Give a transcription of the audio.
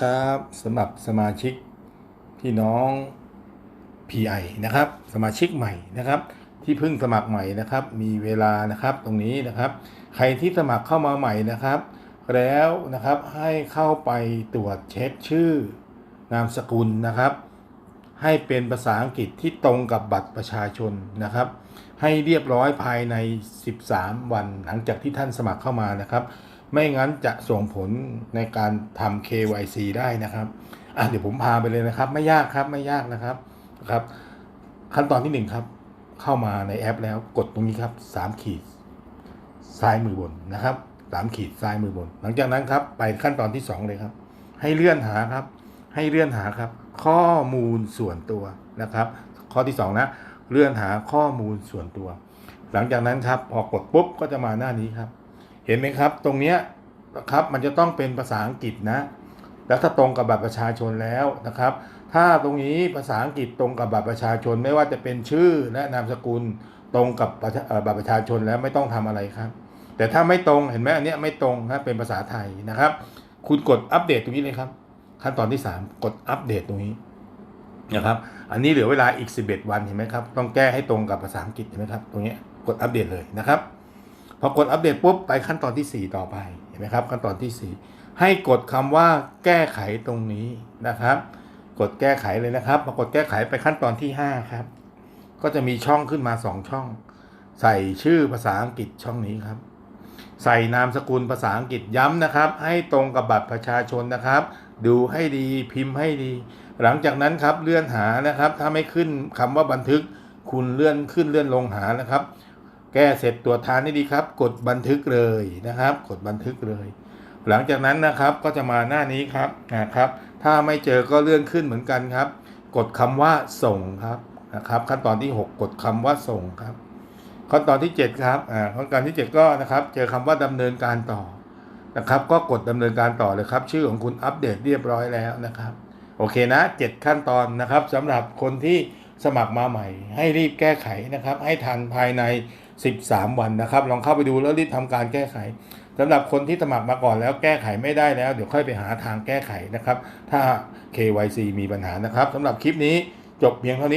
ครับสำหรับสมาชิกพี่น้อง PI นะครับ สมาชิกใหม่นะครับ ที่เพิ่งสมัครใหม่นะครับ มีเวลานะครับตรงนี้นะครับ ใครที่สมัครเข้ามาใหม่นะครับ แล้วนะครับให้เข้าไปตรวจเช็คชื่อนามสกุลนะครับ ให้เป็นภาษาอังกฤษที่ตรงกับบัตรประชาชนนะครับ ให้เรียบร้อยภายใน 13 วันหลังจากที่ท่านสมัครเข้ามานะครับ ไม่งั้นจะส่งผลในการทำ KYC ได้นะครับอะเดี๋ยวผมพาไปเลยนะครับ ไม่ยากครับไม่ยากนะครับนะครับ ขั้นตอนที่หนึ่งครับ เข้ามาในแอปแล้วกดตรงนี้ครับสามขีดซ้ายมือบนนะครับสามขีดซ้ายมือบน หลังจากนั้นครับ ไปขั้นตอนที่สองเลยครับ ให้เลื่อนหาครับ ให้เลื่อนหาครับ ข้อมูลส่วนตัวนะครับ ข้อที่สองนะเลื่อนหาข้อมูลส่วนตัว หลังจากนั้นครับพอกดปุ๊บก็จะมาหน้านี้ครับ เห็นไหมครับ ตรงเนี้ยนะครับมันจะต้องเป็นภาษาอังกฤษนะ แล้วถ้าตรงกับบัตรประชาชนแล้วนะครับ ถ้าตรงนี้ภาษาอังกฤษตรงกับบัตรประชาชนไม่ว่าจะเป็นชื่อและนามสกุลตรงกับบัตรประชาชนแล้วไม่ต้องทำอะไรครับ แต่ถ้าไม่ตรงเห็นไหมอันนี้ไม่ตรงนะเป็นภาษาไทยนะครับ คุณกดอัปเดตตรงนี้เลยครับ ขั้นตอนที่ 3 กดอัปเดตตรงนี้นะครับ อันนี้เหลือเวลาอีก 11 วันเห็นไหมครับ ต้องแก้ให้ตรงกับภาษาอังกฤษเห็นไหมครับ ตรงนี้กดอัปเดตเลยนะครับ พอกดอัปเดตปุ๊บไปขั้นตอนที่ 4 ต่อไปเห็นไหมครับ ขั้นตอนที่ 4 ให้กดคำว่าแก้ไขตรงนี้นะครับ กดแก้ไขเลยนะครับพอกดแก้ไขไปขั้นตอนที่ 5 ครับ ก็จะมีช่องขึ้นมา 2 ช่อง ใส่ชื่อภาษาอังกฤษช่องนี้ครับ ใส่นามสกุลภาษาอังกฤษย้ำนะครับ ให้ตรงกับบัตรประชาชนนะครับ ดูให้ดีพิมพ์ให้ดี หลังจากนั้นครับเลื่อนหานะครับ ถ้าไม่ขึ้นคำว่าบันทึกคุณเลื่อนขึ้นเลื่อนลงหานะครับ แก้เสร็จตรวจทานให้ดีครับ กดบันทึกเลยนะครับ กดบันทึกเลย หลังจากนั้นนะครับก็จะมาหน้านี้ครับนะครับ ถ้าไม่เจอก็เลื่อนขึ้นเหมือนกันครับ กดคำว่าส่งครับนะครับ ขั้นตอนที่ 6 กดคำว่าส่งครับ ขั้นตอนที่ 7 ครับอ่าขั้นตอนที่ 7 ก็นะครับ เจอคำว่าดำเนินการต่อนะครับ ก็กดดำเนินการต่อเลยครับ ชื่อของคุณอัปเดตเรียบร้อยแล้วนะครับ โอเคนะ 7 ขั้นตอนนะครับสำหรับคนที่สมัครมาใหม่ ให้รีบแก้ไขนะครับ ให้ทันภายใน 13 วันนะครับ ลองเข้าไปดูแล้วรีบทำการแก้ไขสำหรับคนที่สมัครมาก่อนแล้วแก้ไขไม่ได้แล้ว เดี๋ยวค่อยไปหาทางแก้ไขนะครับ ถ้า KYC มีปัญหานะครับสำหรับคลิปนี้จบเพียงเท่านี้